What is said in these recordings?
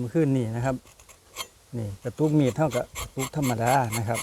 มันขึ้นนี่นะครับ นี่กระตุกมีดเท่ากับกระตุกธรรมดานะครับ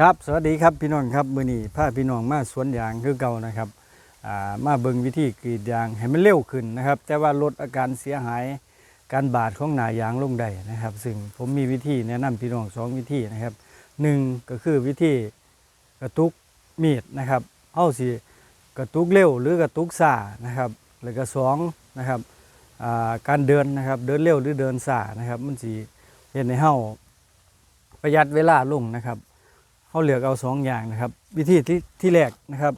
ครับสวัสดีครับพี่น้องครับมื้อนี้พาพี่น้องมาสวนยางคือเก่านะครับอ่ามาเบิ่งวิธีกรีดยางให้มันเร็วขึ้นนะครับ แต่ว่าลดอาการเสียหายการบาดของหนายางลงได้นะครับ ซึ่งผมมีวิธีแนะนำพี่น้องสองวิธีนะครับหนึ่งก็คือวิธีกระตุกมีดนะครับเอาสิกระตุกเร็วหรือกระตุกซ่านะครับแล้วก็สองนะครับาการเดินนะครับเดินเร็วหรือเดินซ่านะครับมันสิเห็นในเฮาประหยัดเวลาลงนะครับ เขาเหลือกเอาสองอย่างนะครับ วิธีที่ที่แรกนะครับ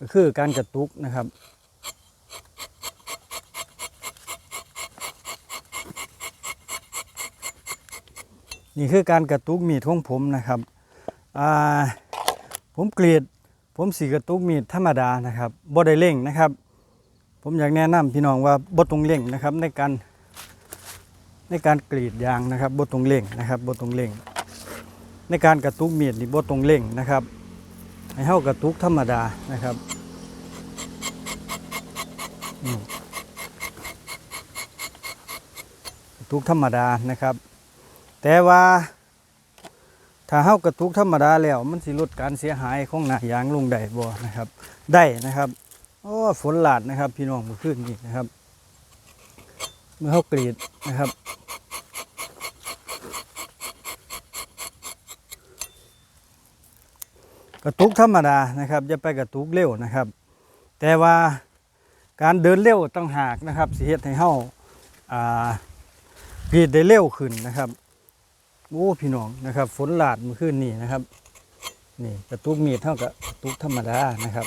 ก็คือการกระตุกนะครับนี่คือการกระตุกมีดของผมนะครับ ผมกรีดผมสีกระตุกมีดธรรมดานะครับบ่ได้เร่งนะครับ ผมอยากแนะนำพี่น้องว่าบ่ตรงเร่งนะครับในการในการกรีดยางนะครับบ่ตรงเร่งนะครับบ่ตรงเร่ง ในการกระตุกมีดนี่บ่ตรงเร่งนะครับ ให้เฮากระตุกธรรมดานะครับกระตุกธรรมดานะครับ แต่ว่าถ้าเฮากระตุกธรรมดาแล้ว มันสิลดการเสียหายของหน้ายางลงได้บ่นะครับ ได้นะครับโอ้ฝนหลาดนะครับ พี่น้องเมื่อคืนนี้นะครับเมื่อเฮากรีดนะครับ กระตุกธรรมดานะครับอย่าไปกระตุกเร็วนะครับ แต่ว่าการเดินเร็วต้องหากนะครับสิเฮ็ดให้เฮาอ่ากรีดได้เร็วขึ้นนะครับโอ้พี่น้องนะครับ ฝนหลาดเมื่อคืนนี้นะครับนี่กระตุกมีดเท่ากับกระตุกธรรมดานะครับ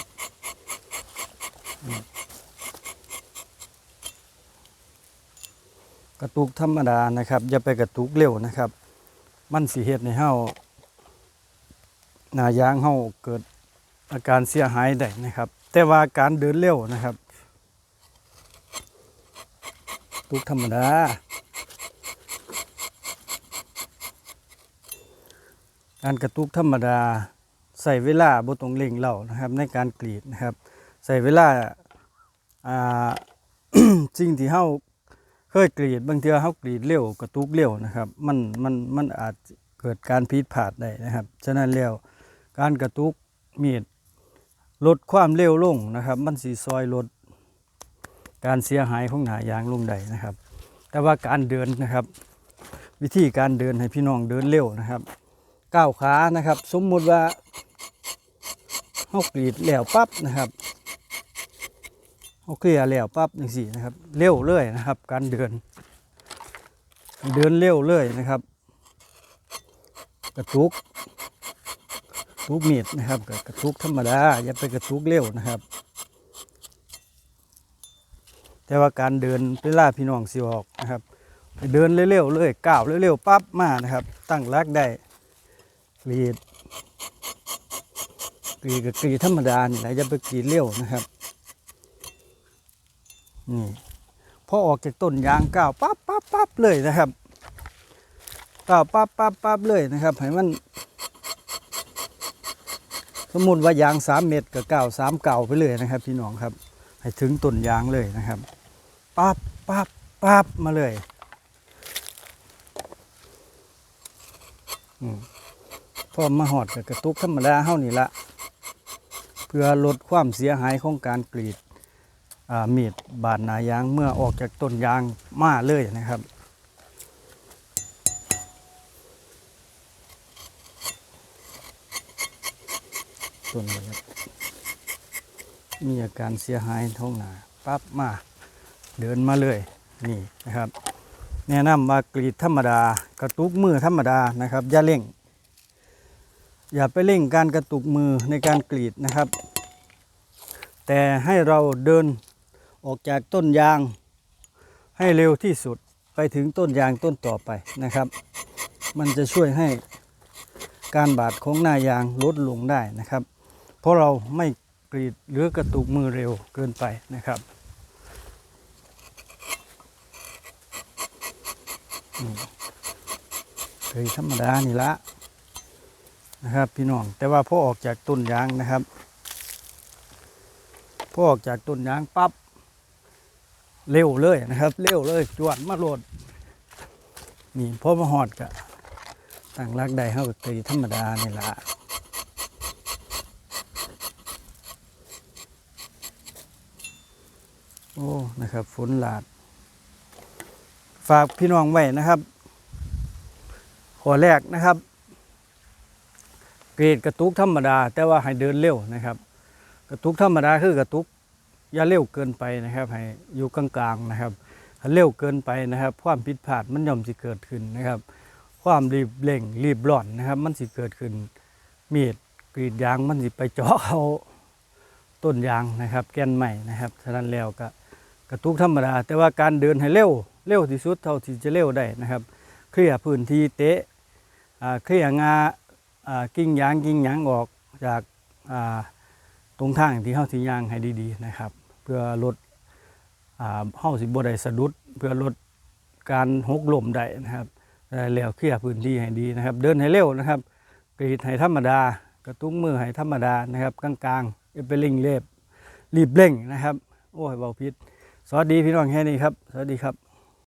กระตุกธรรมดานะครับอย่าไปกระตุกเร็วนะครับ มันสิเฮ็ดให้เฮา หน้ายางเฮาเกิดอาการเสียหายได้นะครับ แต่ว่าการเดินเร็วนะครับตุกธรรมดาการกระตุกธรรมดาใส่เวลาบ่ต้องเร่งเล่านะครับในการกรีดนะครับ ใส่เวลาอ่าสิ่งที่เฮาเคยกรีดบางเทื่อเฮากรีดเร็วกระตุกเร็วนะครับ มันมันมันอาจเกิดการผิดพลาดได้นะครับ ฉะนั้นแล้ว การกระตุกมีดลดความเร็วลงนะครับ มันสีซอยลดการเสียหายของหนายางลงได้นะครับ แต่ว่าการเดินนะครับ วิธีการเดินให้พี่น้องเดินเร็วนะครับก้าวขานะครับ สมมุติว่าเฮากรีดแล้วปั๊บนะครับเฮาเคลียร์แล้วปั๊บจังซี่นะครับ เร็วเลยนะครับ การเดิน เดินเร็วเลยนะครับ กระตุก ทุกมีดนะครับก็กระทุกธรรมดาอย่าไปกระทุกเร็วนะครับ แต่ว่าการเดินเวลาพี่น้องสิออกนะครับเดินเร็วๆเลยก้าวเร็วๆปั๊บมานะครับ ตั้งรักได้กรีดกรีดกับกรีดธรรมดานี่แหละอย่าไปกรีดเร็วนะครับนี่พอออกจากต้นยางก้าวปั๊บปั๊บปั๊บเลยนะครับก้าวปั๊บปั๊บปั๊บเลยนะครับให้มัน สมมติว่ายางสามเม็ดกับเก้าสามเก่าไปเลยนะครับพี่น้องครับ ให้ถึงต้นยางเลยนะครับปั๊บปั๊บปั๊บมาเลยพอมาหอดกับกระตุกธรรมดาเท่านี้ละเพื่อลดความเสียหายของการกรีดอ่ามีดบาดหนายางเมื่อออกจากต้นยางมาเลยนะครับ ต้นนี้ครับ มีอาการเสียหายท้องหนาปั๊บมาเดินมาเลยนี่นะครับแนะนำว่ากรีดธรรมดากระตุกมือธรรมดานะครับอย่าเร่ง อย่าไปเร่งการกระตุกมือในการกรีดนะครับ แต่ให้เราเดินออกจากต้นยาง ให้เร็วที่สุดไปถึงต้นยางต้นต่อไปนะครับ มันจะช่วยให้การบาดของหน้ายางลดลงได้นะครับ เพราะเราไม่กรีดหรือกระตุกมือเร็วเกินไปนะครับนี่เคยธรรมดานี่ละนะครับ พี่น้องแต่ว่าพอออกจากต้นยางนะครับพอออกจากต้นยางปั๊บเร็วเลยนะครับ เร็วเลยจวดมาโหลดนี่พอมาหอดกะตั้งรักใดเขาก็ตีธรรมดานี่ละ โอ้ นะครับ ฝนหลาด ฝากพี่น้องไว้นะครับข้อแรกนะครับ เกรดกระตุกธรรมดา แต่ว่าให้เดินเร็วนะครับ กระตุกธรรมดาคือกระตุกอย่าเร็วเกินไปนะครับ ให้อยู่กลางๆนะครับถ้าเร็วเกินไปนะครับ ความผิดพลาดมันย่อมสิเกิดขึ้นนะครับ ความรีบเร่งรีบร้อนนะครับ มันสิเกิดขึ้น มีดกรีดยางมันสิไปเจาะเอาต้นยางนะครับ แกนใหม่นะครับ ฉะนั้นแล้วก็ กระตุกธรรมดา แต่ว่าการเดินให้เร็วเร็วที่สุดเท่าที่จะเร็วได้นะครับ เคลียร์พื้นที่เตะเคลียร์งาอากิ่งยางกิ่งยางออกจากาตรงทางที่เฮาสิยางให้ดีๆนะครับ เพื่อลดอ่าเฮาสิบ่ได้สะดุด เพื่อลดการหกล้มได้นะครับแล้วเคลียร์พื้นที่ให้ดีนะครับ เดินให้เร็วนะครับกรีดให้ธรรมดากระตุ้งมือให้ธรรมดานะครับ กลางๆอย่าไปเร่งเล็บรีบเร่งนะครับ โอ้ยเบาพิษ สวัสดีพี่น้องแค่นี้ครับ สวัสดีครับ